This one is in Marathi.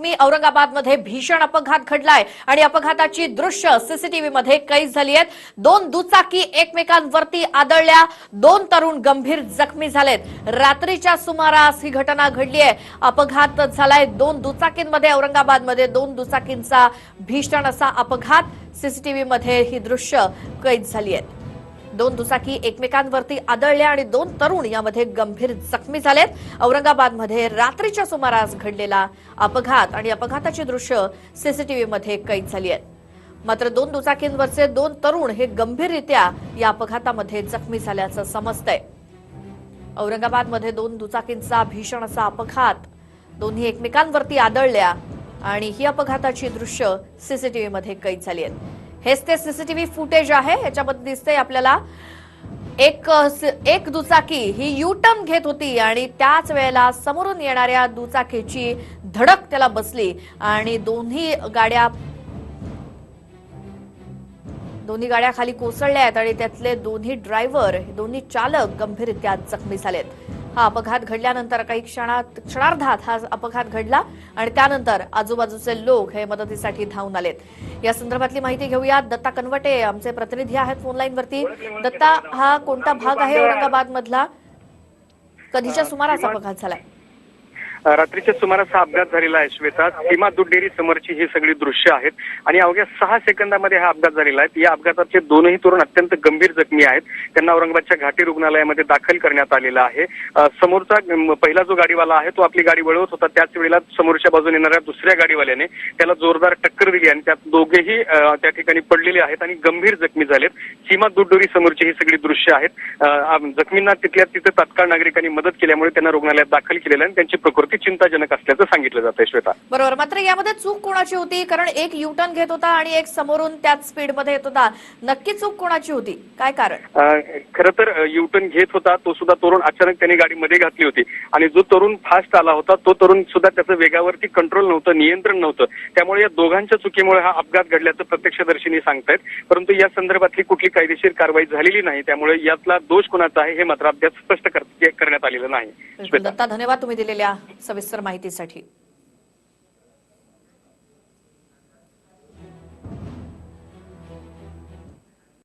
बातमी औरंगाबादमध्ये भीषण अपघात घडलाय आणि अपघाताची दृश्य सीसीटीव्ही मध्ये कैद झाली आहेत. दोन दुचाकी एकमेकांवरती आदळल्या दोन तरुण गंभीर जखमी झालेत. रात्रीच्या सुमारास ही घटना घडली आहे. अपघात झालाय दोन दुचाकींमध्ये औरंगाबादमध्ये दोन दुचाकींचा भीषण असा अपघात सीसीटीव्ही मध्ये ही दृश्य कैद झाली आहेत. दोन दुचाकी एकमेकांवरती आदळल्या आणि दोन तरुण यामध्ये गंभीर जखमी झालेत. औरंगाबादमध्ये रात्रीच्या सुमारास घडलेला अपघात आणि अपघाताची दृश्य सीसीटीव्हीमध्ये कैद झाली आहेत. मात्र दोन दुचाकींवरचे दोन तरुण हे गंभीररित्या या अपघातामध्ये जखमी झाल्याचं समजतंय. औरंगाबादमध्ये दोन दुचाकींचा भीषण असा अपघात. दोन्ही एकमेकांवरती आदळल्या आणि ही अपघाताची दृश्य सीसीटीव्हीमध्ये कैद झाली आहेत. हेच ते सीसीटीव्ही फुटेज आहे. याच्यामध्ये दिसतंय आपल्याला एक एक दुचाकी ही यू टर्न घेत होती आणि त्याच वेळेला समोरून येणाऱ्या दुचाकीची धडक त्याला बसली आणि दोन्ही गाड्या दोन्ही गाड्या खाली कोसळल्या आहेत आणि त्यातले दोन्ही ड्रायव्हर दोन्ही चालक गंभीररित्या जखमी झालेत. हा अपघात घडल्यानंतर काही क्षणात क्षणार्धात हा अपघात घडला आणि त्यानंतर आजूबाजूचे लोक हे मदतीसाठी धावून आलेत. या संदर्भातली माहिती घेऊया. दत्ता कनवटे आमचे प्रतिनिधी आहेत फोनलाईन वरती. दत्ता हा कोणता भाग आहे औरंगाबाद मधला कधीच्या सुमारास अपघात झालाय? रात्रीच्या सुमारास हा अपघात झालेला आहे श्वेता. सीमा दूध डेअरी समोरची ही सगळी दृश्य आहेत. आणि अवघ्या सहा सेकंदामध्ये हा अपघात झालेला आहे. या अपघाताचे दोनही तरुण अत्यंत गंभीर जखमी आहेत. त्यांना औरंगाबादच्या घाटी रुग्णालयामध्ये दाखल करण्यात आलेला आहे. समोरचा पहिला जो गाडीवाला आहे तो आपली गाडी वळवत होता. त्याच वेळेला समोरच्या बाजूने येणाऱ्या दुसऱ्या गाडीवाल्याने त्याला जोरदार टक्कर दिली आणि त्यात दोघेही त्या ठिकाणी पडलेले आहेत आणि गंभीर जखमी झालेत. सीमा दूध समोरची ही सगळी दृश्य आहेत. जखमींना तिथल्या तिथे तात्काळ नागरिकांनी मदत केल्यामुळे त्यांना रुग्णालयात दाखल केलेलं आहे आणि त्यांची प्रकृती चिंताजनक असल्याचं सांगितलं जात आहे श्वेता. बरोबर. मात्र यामध्ये चूक कोणाची होती? कारण एक युटर्न घेत होता आणि एक समोरून त्याच स्पीडमध्ये येत होता. नक्की चूक कोणाची होती? काय कारण? खरं तर युटर्न घेत होता तो सुद्धा तरुण अचानक त्याने गाडी मध्ये घातली होती. आणि जो तरुण फास्ट आला होता तो तरुण सुद्धा त्याचं वेगावरती कंट्रोल नव्हतं नियंत्रण नव्हतं. त्यामुळे या दोघांच्या चुकीमुळे हा अपघात घडल्याचं प्रत्यक्षदर्शींनी सांगतायत. परंतु या संदर्भातली कुठली कायदेशीर कारवाई झालेली नाही त्यामुळे यातला दोष कोणाचा आहे हे मात्र अद्याप स्पष्ट कर- करण्यात आलेलं नाही. धन्यवाद तुम्ही दिलेल्या. सविस्तर माहितीसाठी.